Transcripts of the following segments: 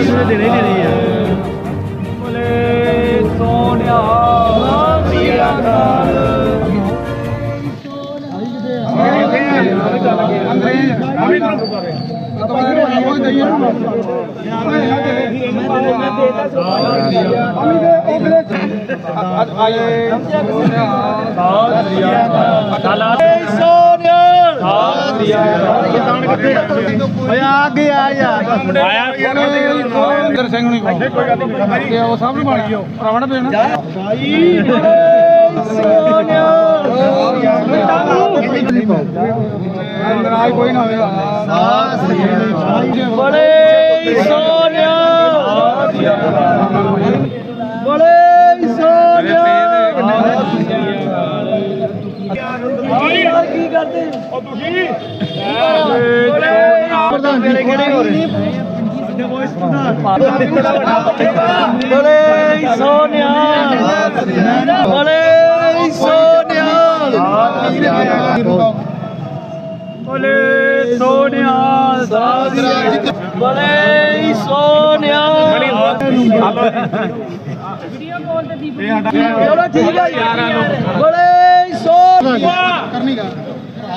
ਦੇਣੇ ਦੇਣੇ ਹੀ ਆ। ਬੋਲੇ ਸੋਨਿਆ ਪ੍ਰਿਆ ਕਾਲ ਓਏ ਆ ਗਿਆ ਯਾਰ ਆਇਆ ਇੰਦਰ ਸਿੰਘ ਨੂੰ ਕੋਈ ਉਹ ਸਭ ਨੂੰ ਬਣ ਗਿਓ ਰਾਵਣ ਦੇਣਾ ਅੰਦਰ ਆਈ ਕੋਈ ਨਾ ਹੋਵੇ ਬੜੇ ਸੋਨਿਆ ਬੜੇ ਸੋਨਿਆ ਕੀ ਕਰਦੇ ਸੋਨਿਆ ਬੜੇ ਸੋਨਿਆ ਬੋਲੇ ਸੋਨਿਆ ਸਾਧਿਆ ਬੋਲੇ ਸੋਨਿਆ ਚਲੋ ਠੀਕ ਹੈ ਯਾਰ ਬੋਲੇ ਸੋਨਿਆ ਕਰਨੀ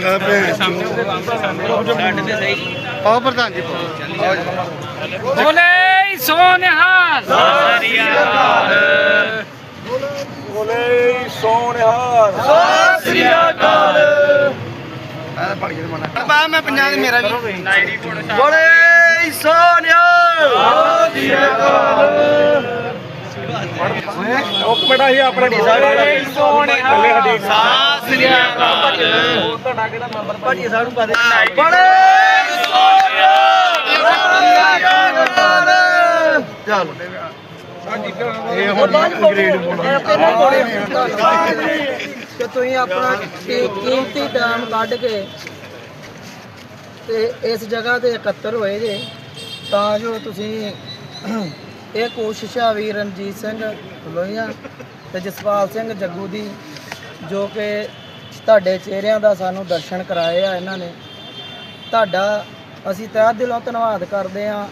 ਸੋਨਿਆ ਸਾਧਿਆ ਆਓ ਪ੍ਰਧਾਨ ਜੀ। ਬੋਲੇ ਸੋਨਿਹਾਲ। ਬੋਲੇ ਸੋਨਿਆ ਬਾ ਮੈਂ ਪੰਜਾਬ ਦੇ ਮੇਰਾ ਵੀ। ਬੋਲੇ ਸੋਨਿਆ ਇੱਕ ਮਿੰਟ ਅਸੀਂ ਆਪਣਾ ਬੋਲੇ ਸੋਨਿਹਾਲ ਸਾਸਰੀਆ ਭਾਜੀ ਸਾਨੂੰ ਪਾ ਦੇ ਬੋਲੇ ਸੋਨਿਆ ਚੱਲ ਇਹ ਹੁਣ ਗ੍ਰੇਡ ਕਿ ਤੁਸੀਂ ਆਪਣਾ ਕੀਮਤੀ ਟਾਈਮ ਕੱਢ ਕੇ ਤੇ ਇਸ ਜਗ੍ਹਾ ਤੇ ਇਕੱਤਰ ਹੋਏ ਜੇ ਤਾਂ ਜੋ ਤੁਸੀਂ ਇਹ ਕੋਸ਼ਿਸ਼ ਆ ਵੀ ਰਣਜੀਤ ਸਿੰਘ ਲੋਹੀਆਂ ਤੇ ਜਸਪਾਲ ਸਿੰਘ ਜੱਗੂ ਦੀ, ਜੋ ਕਿ ਤੁਹਾਡੇ ਚਿਹਰਿਆਂ ਦਾ ਸਾਨੂੰ ਦਰਸ਼ਨ ਕਰਾਏ ਆ ਇਹਨਾਂ ਨੇ। ਤੁਹਾਡਾ, ਅਸੀਂ ਤਹਿ ਦਿਲੋਂ ਧੰਨਵਾਦ ਕਰਦੇ ਆ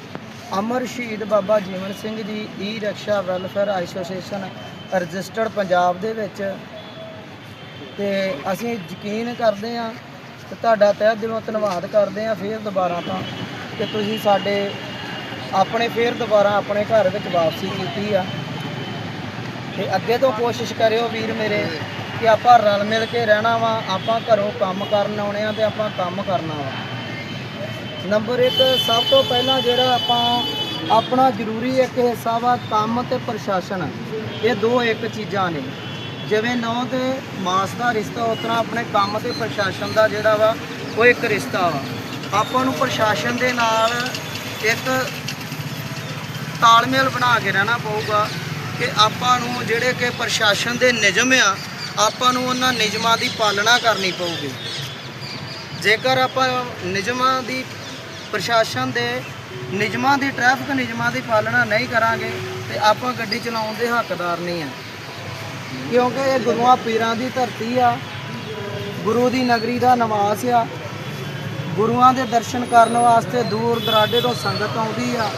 ਅਮਰ ਸ਼ਹੀਦ Baba Jeevan Singh ji E rickshaw welfare association registered Punjab ਦੇ ਵਿੱਚ। ਤੇ ਅਸੀਂ ਯਕੀਨ ਕਰਦੇ ਆ ਤੇ ਤੁਹਾਡਾ ਤਹਿ ਦਿਲੋਂ ਧੰਨਵਾਦ ਕਰਦੇ ਆ ਫੇਰ ਦੁਬਾਰਾ ਤਾਂ ਕਿ ਤੁਸੀਂ ਸਾਡੇ ਆਪਣੇ ਫੇਰ ਦੁਬਾਰਾ ਆਪਣੇ ਘਰ ਵਿੱਚ ਵਾਪਸੀ ਕੀਤੀ ਆ। ਤੇ ਅੱਗੇ ਤੋਂ ਕੋਸ਼ਿਸ਼ ਕਰਿਓ ਵੀਰ ਮੇਰੇ ਕਿ ਆਪਾਂ ਰਲ ਮਿਲ ਕੇ ਰਹਿਣਾ ਵਾ, ਆਪਾਂ ਘਰੋਂ ਕੰਮ ਕਰਨ ਆਉਣੇ ਆ ਤੇ ਆਪਾਂ ਕੰਮ ਕਰਨਾ ਵਾ। ਨੰਬਰ 1 ਸਭ ਤੋਂ ਪਹਿਲਾਂ ਜਿਹੜਾ ਆਪਾਂ ਆਪਣਾ ਜ਼ਰੂਰੀ ਇੱਕ ਹਿੱਸਾ ਵਾ, ਕੰਮ ਤੇ ਪ੍ਰਸ਼ਾਸਨ। ਇਹ ਦੋ ਇੱਕ ਚੀਜ਼ਾਂ ਨੇ। ਜਿਵੇਂ ਨੌ ਤੇ ਮਾਸ ਦਾ ਰਿਸ਼ਤਾ ਉਤਨਾ ਆਪਣੇ ਕੰਮ ਤੇ ਪ੍ਰਸ਼ਾਸਨ ਦਾ ਜਿਹੜਾ ਵਾ, ਉਹ ਇੱਕ ਰਿਸ਼ਤਾ ਵਾ। ਆਪਾਂ ਨੂੰ ਪ੍ਰਸ਼ਾਸਨ ਦੇ ਨਾਲ ਇੱਕ ਤਾਲਮੇਲ ਬਣਾ ਕੇ ਰਹਿਣਾ ਪਊਗਾ ਕਿ ਆਪਾਂ ਨੂੰ ਜਿਹੜੇ ਕਿ ਪ੍ਰਸ਼ਾਸਨ ਦੇ ਨਿਯਮ ਆ, ਆਪਾਂ ਨੂੰ ਉਹਨਾਂ ਨਿਯਮਾਂ ਦੀ ਪਾਲਣਾ ਕਰਨੀ ਪਊਗੀ। ਜੇਕਰ ਆਪਾਂ ਨਿਯਮਾਂ ਦੀ, ਪ੍ਰਸ਼ਾਸਨ ਦੇ ਨਿਯਮਾਂ ਦੀ, ਟ੍ਰੈਫਿਕ ਨਿਯਮਾਂ ਦੀ ਪਾਲਣਾ ਨਹੀਂ ਕਰਾਂਗੇ, ਤੇ ਆਪਾਂ ਗੱਡੀ ਚਲਾਉਣ ਦੇ ਹੱਕਦਾਰ ਨਹੀਂ ਆ। ਕਿਉਂਕਿ ਇਹ ਗੁਰੂਆਂ ਪੀਰਾਂ ਦੀ ਧਰਤੀ ਆ, ਗੁਰੂ ਦੀ ਨਗਰੀ ਦਾ ਨਿਵਾਸ ਆ। ਗੁਰੂਆਂ ਦੇ ਦਰਸ਼ਨ ਕਰਨ ਵਾਸਤੇ ਦੂਰ ਦਰਾਡੇ ਤੋਂ ਸੰਗਤ ਆਉਂਦੀ ਆ।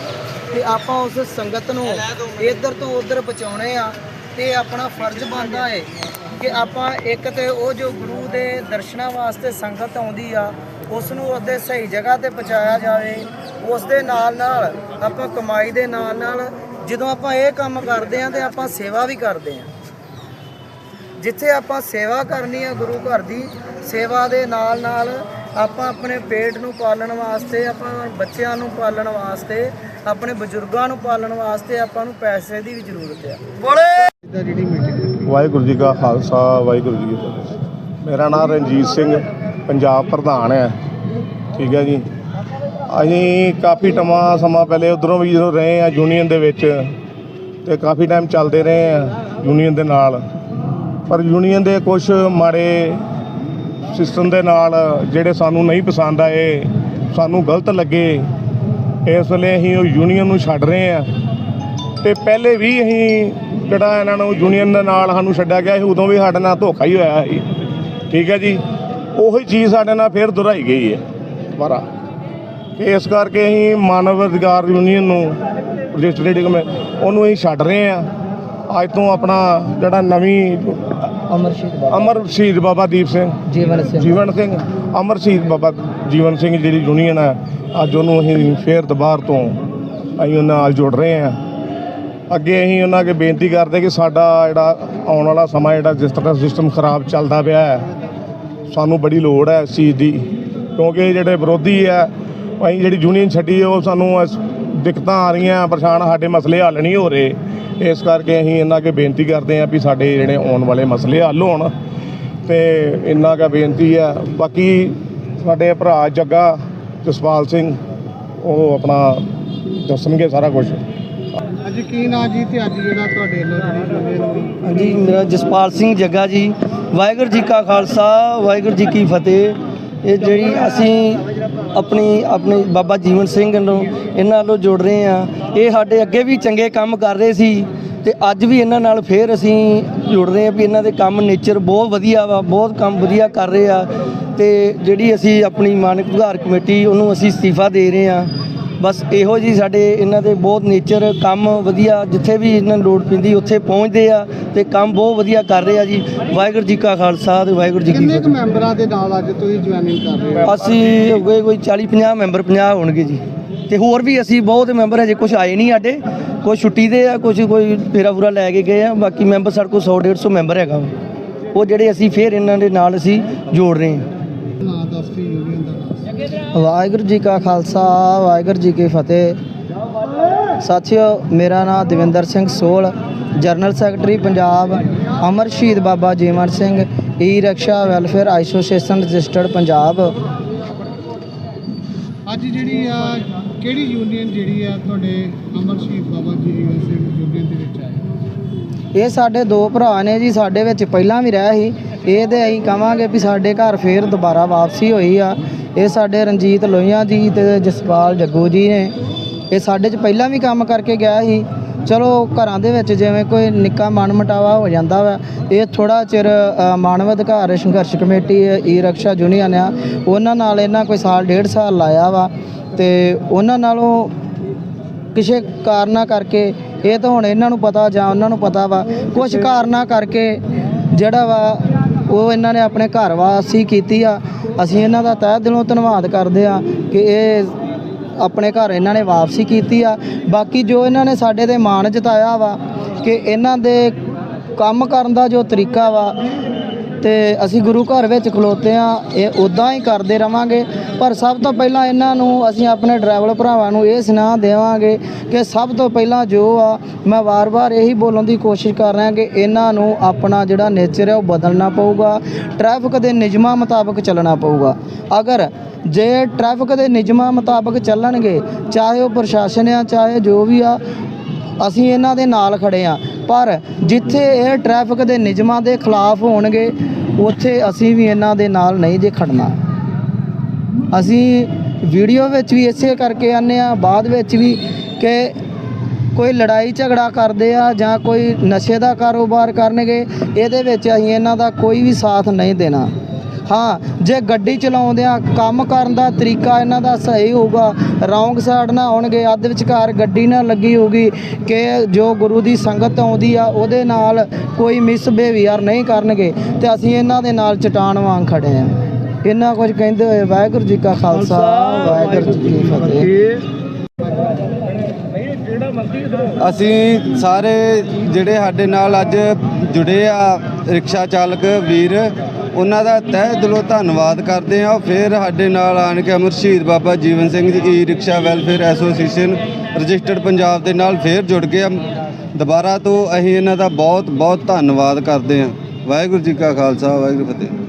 ਤੇ ਆਪਾਂ ਉਸ ਸੰਗਤ ਨੂੰ ਇੱਧਰ ਤੋਂ ਉੱਧਰ ਬਚਾਉਣੇ ਆ ਤੇ ਆਪਣਾ ਫਰਜ਼ ਬਣਦਾ ਏ ਕਿ ਆਪਾਂ ਇੱਕ ਤੇ ਉਹ ਜੋ ਗੁਰੂ ਦੇ ਦਰਸ਼ਨਾਂ ਵਾਸਤੇ ਸੰਗਤ ਆਉਂਦੀ ਆ ਉਸ ਨੂੰ ਉਹਦੇ ਸਹੀ ਜਗ੍ਹਾ ਤੇ ਪਹੁੰਚਾਇਆ ਜਾਵੇ ਉਸ ਦੇ ਨਾਲ ਨਾਲ ਆਪਾਂ ਕਮਾਈ ਦੇ ਨਾਲ ਨਾਲ ਜਦੋਂ ਆਪਾਂ ਇਹ ਕੰਮ ਕਰਦੇ ਆ ਤੇ ਆਪਾਂ ਸੇਵਾ ਵੀ ਕਰਦੇ ਆ। ਜਿੱਥੇ ਆਪਾਂ ਸੇਵਾ ਕਰਨੀ ਹੈ ਗੁਰੂ ਘਰ ਦੀ, ਸੇਵਾ ਦੇ ਨਾਲ ਨਾਲ ਆਪਾਂ ਆਪਣੇ ਪੇਟ ਨੂੰ ਪਾਲਣ ਵਾਸਤੇ, ਆਪਾਂ ਬੱਚਿਆਂ ਨੂੰ ਪਾਲਣ ਵਾਸਤੇ ਆਪਣੇ ਬਜ਼ੁਰਗਾਂ ਨੂੰ ਪਾਲਣ ਵਾਸਤੇ ਆਪਾਂ ਨੂੰ ਪੈਸੇ ਦੀ ਵੀ ਜ਼ਰੂਰਤ ਆ। ਬੋਲੇ! ਵਾਹਿਗੁਰੂ ਜੀ ਕਾ ਖਾਲਸਾ ਵਾਹਿਗੁਰੂ ਜੀ ਕੀ ਫਤਿਹ। ਮੇਰਾ ਨਾਮ ਰਣਜੀਤ ਸਿੰਘ ਪੰਜਾਬ ਪ੍ਰਧਾਨ ਹੈ। ਠੀਕ ਹੈ ਜੀ। ਅਸੀਂ ਕਾਫੀ ਟਮਾ ਸਮਾਂ ਪਹਿਲੇ ਉਧਰੋਂ ਵੀ ਜਦੋਂ ਰਹੇ ਆ ਯੂਨੀਅਨ ਦੇ ਵਿੱਚ ਤੇ ਕਾਫੀ ਟਾਈਮ ਚੱਲਦੇ ਰਹੇ ਆ ਯੂਨੀਅਨ ਦੇ ਨਾਲ। ਪਰ ਯੂਨੀਅਨ ਦੇ ਕੁਝ ਮਾੜੇ ਸਿਸਟਮ ਦੇ ਨਾਲ ਜਿਹੜੇ ਸਾਨੂੰ ਨਹੀਂ ਪਸੰਦ ਆਏ ਸਾਨੂੰ ਗਲਤ ਲੱਗੇ ਇਸ ਵੇਲੇ ਅਸੀਂ ਉਹ ਯੂਨੀਅਨ ਨੂੰ ਛੱਡ ਰਹੇ ਆ ਤੇ ਪਹਿਲੇ ਵੀ ਅਸੀਂ ਜਿਹੜਾ ਇਹਨਾਂ ਨੂੰ ਯੂਨੀਅਨ ਦੇ ਨਾਲ ਸਾਨੂੰ ਛੱਡਿਆ ਗਿਆ ਸੀ ਉਦੋਂ ਵੀ ਸਾਡੇ ਨਾਲ ਧੋਖਾ ਹੀ ਹੋਇਆ ਸੀ। ਠੀਕ ਹੈ ਜੀ? ਉਹੀ ਚੀਜ਼ ਸਾਡੇ ਨਾਲ ਫਿਰ ਦੁਹਰਾਈ ਗਈ ਹੈ ਦੁਬਾਰਾ। ਇਸ ਕਰਕੇ ਅਸੀਂ ਮਾਨਵ ਅਧਿਕਾਰ ਯੂਨੀਅਨ ਨੂੰ ਰਜਿਸਟਰੇਟਿਵ ਕਮੇ ਉਹਨੂੰ ਅਸੀਂ ਛੱਡ ਰਹੇ ਆ ਅੱਜ ਤੋਂ ਆਪਣਾ ਜਿਹੜਾ ਨਵੀਂ ਅਮਰਸ਼ੀਤ ਬਾਬਾ। ਅਮਰ ਸ਼ਹੀਦ ਬਾਬਾ ਦੀਪ ਸਿੰਘ। ਜੀਵਨ ਸਿੰਘ। ਜੀਵਨ ਸਿੰਘ। ਅਮਰ ਸ਼ਹੀਦ ਬਾਬਾ ਜੀਵਨ ਸਿੰਘ ਜਿਹੜੀ ਯੂਨੀਅਨ ਹੈ। ਅੱਜ ਉਹਨੂੰ ਅਸੀਂ ਫੇਰ ਦੁਬਾਰ ਤੋਂ ਅਸੀਂ ਉਹਨਾਂ ਨਾਲ ਜੁੜ ਰਹੇ ਹਾਂ। ਅੱਗੇ ਅਸੀਂ ਉਹਨਾਂ ਅੱਗੇ ਬੇਨਤੀ ਕਰਦੇ ਕਿ ਸਾਡਾ ਜਿਹੜਾ ਆਉਣ ਵਾਲਾ ਸਮਾਂ ਜਿਹੜਾ ਜਿਸ ਤਰ੍ਹਾਂ ਸਿਸਟਮ ਖਰਾਬ ਚੱਲਦਾ ਪਿਆ ਹੈ, ਸਾਨੂੰ ਬੜੀ ਲੋੜ ਹੈ ਇਸ ਚੀਜ਼ ਦੀ। ਕਿਉਂਕਿ ਜਿਹੜੇ ਵਿਰੋਧੀ ਹੈ, ਅਸੀਂ ਜਿਹੜੀ ਯੂਨੀਅਨ ਛੱਡੀ ਉਹ ਸਾਨੂੰ ਦਿੱਕਤਾਂ ਆ ਰਹੀਆਂ, ਪਰੇਸ਼ਾਨ ਸਾਡੇ ਮਸਲੇ ਹੱਲ ਨਹੀਂ ਹੋ ਰਹੇ। ਇਸ ਕਰਕੇ ਅਸੀਂ ਇਹਨਾਂ ਅੱਗੇ ਬੇਨਤੀ ਕਰਦੇ ਹਾਂ ਵੀ ਸਾਡੇ ਜਿਹੜੇ ਆਉਣ ਵਾਲੇ ਮਸਲੇ ਹੱਲ ਹੋਣ। ਤੇ ਇੰਨਾ ਕਾ ਬੇਨਤੀ ਹੈ। ਬਾਕੀ ਸਾਡੇ ਭਰਾ ਜੱਗਾ ਜਸਪਾਲ ਸਿੰਘ ਉਹ ਆਪਣਾ ਦੱਸਣਗੇ ਸਾਰਾ ਕੁਝ ਅੱਜ ਕੀ ਨਾਂ ਜੀ ਤੇ ਅੱਜ ਜਿਹੜਾ ਤੁਹਾਡੇ ਦੀ ਹਾਂਜੀ ਮੇਰਾ ਜਸਪਾਲ ਸਿੰਘ ਜੱਗਾ ਜੀ। ਵਾਹਿਗੁਰੂ ਜੀ ਕਾ ਖਾਲਸਾ ਵਾਹਿਗੁਰੂ ਜੀ ਕੀ ਫਤਿਹ। ਇਹ ਜਿਹੜੀ ਅਸੀਂ ਆਪਣੀ ਆਪਣੇ ਬਾਬਾ ਜੀਵਨ ਸਿੰਘ ਨੂੰ ਇਹਨਾਂ ਨਾਲੋਂ ਜੁੜ ਰਹੇ ਆ ਇਹ ਸਾਡੇ ਅੱਗੇ ਵੀ ਚੰਗੇ ਕੰਮ ਕਰ ਰਹੇ ਸੀ ਤੇ ਅੱਜ ਵੀ ਇਹਨਾਂ ਨਾਲ ਫੇਰ ਅਸੀਂ ਜੁੜ ਰਹੇ ਆ ਵੀ ਇਹਨਾਂ ਦੇ ਕੰਮ ਨੇਚਰ ਬਹੁਤ ਵਧੀਆ ਵਾ ਬਹੁਤ ਕੰਮ ਵਧੀਆ ਕਰ ਰਹੇ ਆ। ਤੇ ਜਿਹੜੀ ਅਸੀਂ ਆਪਣੀ ਮਾਨਕ ਸੁਧਾਰ ਕਮੇਟੀ ਉਹਨੂੰ ਅਸੀਂ ਅਸਤੀਫਾ ਦੇ ਰਹੇ ਆ ਬਸ ਇਹੋ ਜੀ ਸਾਡੇ ਇਹਨਾਂ ਦੇ ਬਹੁਤ ਨੇਚਰ ਕੰਮ ਵਧੀਆ ਜਿੱਥੇ ਵੀ ਇਹਨਾਂ ਨੂੰ ਲੋੜ ਪੈਂਦੀ ਉੱਥੇ ਪਹੁੰਚਦੇ ਆ ਤੇ ਕੰਮ ਬਹੁਤ ਵਧੀਆ ਕਰ ਰਹੇ ਆ ਜੀ। ਵਾਹਿਗੁਰੂ ਜੀ ਕਾ ਖਾਲਸਾ ਤੇ ਵਾਹਿਗੁਰੂ ਜੀ ਕੀ ਕਿੰਨੇ ਕੁ ਮੈਂਬਰਾਂ ਦੇ ਨਾਲ ਅੱਜ ਤੁਸੀਂ ਜੁਆਇਨਿੰਗ ਕਰ ਰਹੇ ਹੋ? ਅਸੀਂ ਹੋ ਗਏ ਕੋਈ 40 50 ਮੈਂਬਰ 50 ਹੋਣਗੇ ਜੀ। ਤੇ ਹੋਰ ਵੀ ਅਸੀਂ ਬਹੁਤ ਮੈਂਬਰ ਹਜੇ ਕੁਝ ਆਏ ਨਹੀਂ ਸਾਡੇ ਕੋਈ ਛੁੱਟੀ ਦੇ ਆ ਕੁਝ ਕੋਈ ਫੇਰਾ ਫੂਰਾ ਲੈ ਕੇ ਗਏ ਆ ਬਾਕੀ ਮੈਂਬਰ ਸਾਡੇ ਕੋਲ 100 150 ਮੈਂਬਰ ਹੈਗਾ। ਉਹ ਜਿਹੜੇ ਅਸੀਂ ਫੇਰ ਇਹਨਾਂ ਦੇ ਨਾਲ ਅਸੀਂ ਜੋੜ ਰਹੇ ਹਾਂ। ਵਾਹਿਗੁਰੂ ਜੀ ਕਾ ਖਾਲਸਾ ਵਾਹਿਗੁਰੂ ਜੀ ਕੀ ਫਤਿਹ। ਸਾਥੀਓ ਮੇਰਾ ਨਾਮ ਦਵਿੰਦਰ ਸਿੰਘ ਸੋਲ ਜਨਰਲ ਸੈਕਟਰੀ ਪੰਜਾਬ ਅਮਰ ਸ਼ਹੀਦ Baba Jeevan Singh E rickshaw welfare association registered Punjab. ਅੱਜ ਜਿਹੜੀ ਆ ਕਿਹੜੀ ਯੂਨੀਅਨ ਜਿਹੜੀ ਆ ਤੁਹਾਡੇ ਅਮਰ ਸ਼ਹੀਦ ਬਾਬਾ ਜੀ ਜੀਵਨ ਸਿੰਘ ਯੂਨੀਅਨ ਦੇ ਵਿੱਚ ਆਏ? ਇਹ ਸਾਡੇ ਦੋ ਭਰਾ ਨੇ ਜੀ ਸਾਡੇ ਵਿੱਚ ਪਹਿਲਾਂ ਵੀ ਰਹੇ ਸੀ। ਇਹ ਤੇ ਅਸੀਂ ਕਵਾਂਗੇ ਵੀ ਸਾਡੇ ਘਰ ਫੇਰ ਦੁਬਾਰਾ ਵਾਪਸੀ ਹੋਈ ਆ। ਇਹ ਸਾਡੇ ਰਣਜੀਤ ਲੋਹੀਆਂ ਜੀ ਤੇ ਜਸਪਾਲ ਜੱਗੂ ਜੀ ਨੇ। ਇਹ ਸਾਡੇ 'ਚ ਪਹਿਲਾਂ ਵੀ ਕੰਮ ਕਰਕੇ ਗਿਆ ਸੀ। ਚਲੋ ਘਰਾਂ ਦੇ ਵਿੱਚ ਜਿਵੇਂ ਕੋਈ ਨਿੱਕਾ ਮਨ ਮਟਾਵਾ ਹੋ ਜਾਂਦਾ ਵਾ, ਇਹ ਥੋੜਾ ਚਿਰ ਮਾਨਵ ਅਧਿਕਾਰ ਸੰਘਰਸ਼ ਕਮੇਟੀ ਈ ਰਕਸ਼ਾ ਯੂਨੀਅਨ ਆ, ਉਹਨਾਂ ਨਾਲ ਇਹਨਾਂ ਕੋਈ ਸਾਲ, ਡੇਢ ਸਾਲ ਲਾਇਆ ਵਾ ਤੇ ਉਹਨਾਂ ਨਾਲੋਂ ਕਿਸੇ ਕਾਰਨਾਂ ਕਰਕੇ, ਇਹ ਤਾਂ ਹੁਣ ਇਹਨਾਂ ਨੂੰ ਪਤਾ ਜਾਂ ਉਹਨਾਂ ਨੂੰ ਪਤਾ ਵਾ ਕੁਝ ਕਾਰਨਾਂ ਕਰਕੇ ਜਿਹੜਾ ਵਾ ਉਹ ਇਹਨਾਂ ਨੇ ਆਪਣੇ ਘਰ ਵਾਸੀ ਕੀਤੀ ਆ। ਅਸੀਂ ਇਹਨਾਂ ਦਾ ਤਹਿ ਦਿਲੋਂ ਧੰਨਵਾਦ ਕਰਦੇ ਆ ਕਿ ਇਹ ਆਪਣੇ ਘਰ ਇਹਨਾਂ ਨੇ ਵਾਪਸੀ ਕੀਤੀ ਆ। ਬਾਕੀ ਜੋ ਇਹਨਾਂ ਨੇ ਸਾਡੇ ਤੇ ਮਾਣ ਜਤਾਇਆ ਵਾ ਕਿ ਇਹਨਾਂ ਦੇ ਕੰਮ ਕਰਨ ਦਾ ਜੋ ਤਰੀਕਾ ਵਾ ਤੇ ਅਸੀਂ ਗੁਰੂ ਘਰ ਵਿੱਚ ਖਲੋਤੇ ਆ ਇਹ ਉਦਾਂ ਹੀ ਕਰਦੇ ਰਵਾਂਗੇ। ਪਰ ਸਭ ਤੋਂ ਪਹਿਲਾਂ ਇਹਨਾਂ ਨੂੰ ਅਸੀਂ ਆਪਣੇ ਡਰਾਈਵਰ ਭਰਾਵਾਂ ਨੂੰ ਇਹ ਸੁਨਾਹ ਦੇਵਾਂਗੇ ਕਿ ਸਭ ਤੋਂ ਪਹਿਲਾਂ ਜੋ ਆ, ਮੈਂ ਵਾਰ-ਵਾਰ ਇਹੀ ਬੋਲਣ ਦੀ ਕੋਸ਼ਿਸ਼ ਕਰ ਰਿਹਾ ਕਿ ਇਹਨਾਂ ਨੂੰ ਆਪਣਾ ਜਿਹੜਾ ਨੇਚਰ ਹੈ ਉਹ ਬਦਲਣਾ ਪਊਗਾ ਟ੍ਰੈਫਿਕ ਦੇ ਨਿਯਮਾਂ ਮੁਤਾਬਕ ਚੱਲਣਾ ਪਊਗਾ। ਅਗਰ ਜੇ ਟ੍ਰੈਫਿਕ ਦੇ ਨਿਯਮਾਂ ਮੁਤਾਬਕ ਚੱਲਣਗੇ, ਚਾਹੇ ਉਹ ਪ੍ਰਸ਼ਾਸਨ ਆ, ਚਾਹੇ ਜੋ ਵੀ ਆ ਅਸੀਂ ਇਹਨਾਂ ਦੇ ਨਾਲ ਖੜੇ ਆ ਪਰ ਜਿੱਥੇ ਇਹ ਟ੍ਰੈਫਿਕ ਦੇ ਨਿਯਮਾਂ ਦੇ ਖਿਲਾਫ ਹੋਣਗੇ, ਉੱਥੇ ਅਸੀਂ ਵੀ ਇਹਨਾਂ ਦੇ ਨਾਲ ਨਹੀਂ ਜੇ ਖੜਨਾ ਅਸੀਂ ਵੀਡੀਓ ਵਿੱਚ ਵੀ ਇਸੇ ਕਰਕੇ ਆਨੇ ਆ ਬਾਅਦ ਵਿੱਚ ਵੀ ਕਿ ਕੋਈ ਲੜਾਈ ਝਗੜਾ ਕਰਦੇ ਆ ਜਾਂ ਕੋਈ ਨਸ਼ੇ ਦਾ ਕਾਰੋਬਾਰ ਕਰਨਗੇ, ਇਹਦੇ ਵਿੱਚ ਅਸੀਂ ਇਹਨਾਂ ਦਾ ਕੋਈ ਵੀ ਸਾਥ ਨਹੀਂ ਦੇਣਾ। ਹਾਂ ਜੇ ਗੱਡੀ ਚਲਾਉਂਦਿਆਂ ਕੰਮ ਕਰਨ ਦਾ ਤਰੀਕਾ ਇਹਨਾਂ ਦਾ ਸਹੀ ਹੋਊਗਾ ਰੌਂਗ ਸਾਈਡ ਨਾ ਆਉਣਗੇ ਅੱਧ ਵਿਚਕਾਰ ਗੱਡੀ ਨਾ ਲੱਗੀ ਹੋਊਗੀ ਕਿ ਜੋ ਗੁਰੂ ਦੀ ਸੰਗਤ ਆਉਂਦੀ ਆ ਉਹਦੇ ਨਾਲ ਕੋਈ ਮਿਸ ਬਿਹੇਵੀਅਰ ਨਹੀਂ ਕਰਨਗੇ ਤੇ ਅਸੀਂ ਇਹਨਾਂ ਦੇ ਨਾਲ ਚਟਾਨ ਵਾਂਗ ਖੜੇ ਆ। ਇਹਨਾਂ ਕੁਝ ਕਹਿੰਦੇ ਹੋਏ ਵਾਹਿਗੁਰੂ ਜੀ ਕਾ ਖਾਲਸਾ ਵਾਹਿਗੁਰੂ ਜੀ ਕੀ ਫਤਿਹ। ਅਸੀਂ ਸਾਰੇ ਜਿਹੜੇ ਸਾਡੇ ਨਾਲ ਅੱਜ ਜੁੜੇ ਆ ਰਿਕਸ਼ਾ ਚਾਲਕ ਵੀਰ ਉਹਨਾਂ ਦਾ ਤਹਿ ਦਿਲੋਂ ਧੰਨਵਾਦ ਕਰਦੇ ਆ ਫਿਰ ਸਾਡੇ ਨਾਲ ਆਣ ਕੇ ਅਮਰ ਸ਼ਹੀਦ Baba Jeevan Singh ji e rickshaw welfare association registered Punjab ਦੇ ਨਾਲ ਫਿਰ ਜੁੜ ਗਏ ਦੁਬਾਰਾ ਤੋਂ ਅਸੀਂ ਇਹਨਾਂ ਦਾ ਬਹੁਤ ਬਹੁਤ ਧੰਨਵਾਦ ਕਰਦੇ ਹਾਂ। ਵਾਹਿਗੁਰੂ ਜੀ ਕਾ ਖਾਲਸਾ, ਵਾਹਿਗੁਰੂ ਫਤਿਹ।